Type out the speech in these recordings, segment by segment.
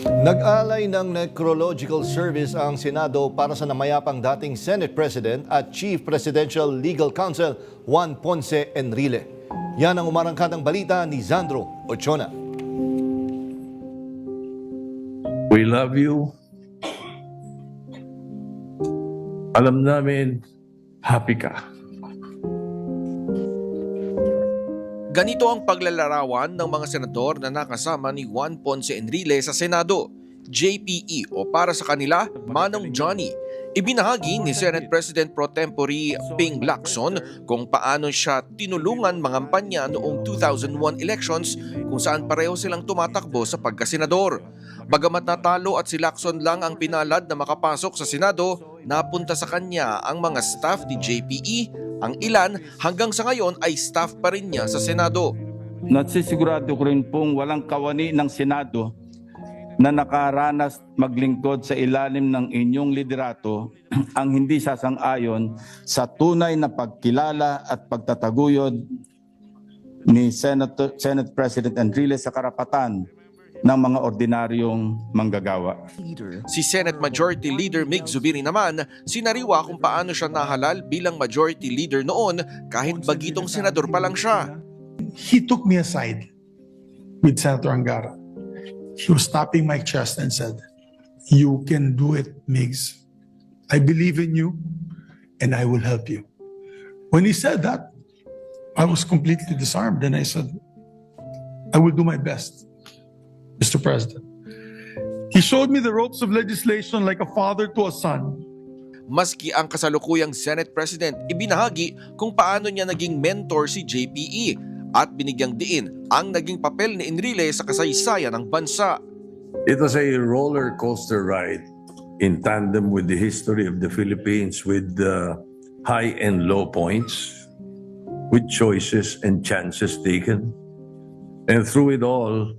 Nag-alay ng necrological service ang Senado para sa namayapang dating Senate President at Chief Presidential Legal Counsel Juan Ponce Enrile. Yan ang umarangkadang balita ni Zandro Ochona. We love you. Alam namin, happy ka. Ganito ang paglalarawan ng mga senador na nakasama ni Juan Ponce Enrile sa Senado, JPE o para sa kanila, Manong Johnny. Ibinahagi ni Senate President Pro Tempore Ping Lacson kung paano siya tinulungan mangampanya noong 2001 elections kung saan pareho silang tumatakbo sa pagkasenador. Bagamat natalo at si Lacson lang ang pinalad na makapasok sa Senado, napunta sa kanya ang mga staff ni JPE ang ilan hanggang sa ngayon ay staff pa rin niya sa Senado. Nasisigurado ko rin pong walang kawani ng Senado na nakaranas maglingkod sa ilalim ng inyong liderato ang hindi sasang-ayon sa tunay na pagkilala at pagtataguyod ni Senator, Senate President Enrile sa karapatan ng mga ordinaryong manggagawa. Si Senate Majority Leader Mig Zubiri naman sinariwa kung paano siya nahalal bilang Majority Leader noon kahit bagitong senador pa lang siya. he took me aside with Senator Angara. He was tapping my chest and said, You can do it, Migs. I believe in you and I will help you. When he said that, I was completely disarmed and I said, I will do my best, Mr. President. He showed me the ropes of legislation like a father to a son. Maski ang kasalukuyang Senate President ibinahagi kung paano niya naging mentor si JPE at binigyang diin ang naging papel ni Enrile sa kasaysayan ng bansa. It was a roller coaster ride in tandem with the history of the Philippines with uh, high and low points, with choices and chances taken. And through it all,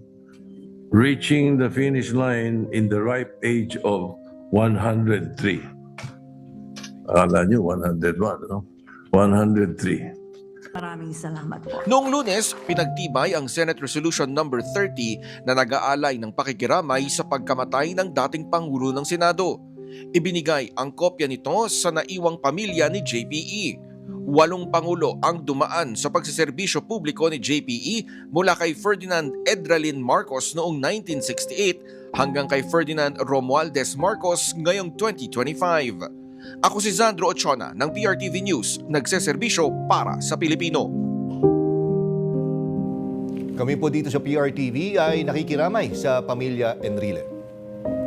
reaching the finish line in the ripe age of 103. Akala nyo 101, no? 103. Maraming salamat po. Noong lunes, pinagtibay ang Senate Resolution No. 30 na nag-aalay ng pakikiramay sa pagkamatay ng dating Pangulo ng Senado. Ibinigay ang kopya nito sa naiwang pamilya ni JPE. Walong Pangulo ang dumaan sa pagsiserbisyo publiko ni JPE mula kay Ferdinand Edralin Marcos noong 1968 hanggang kay Ferdinand Romualdez Marcos ngayong 2025. Ako si Zandro Ochona ng PRTV News, nagseserbisyo para sa Pilipino. Kami po dito sa PRTV ay nakikiramay sa pamilya Enrile.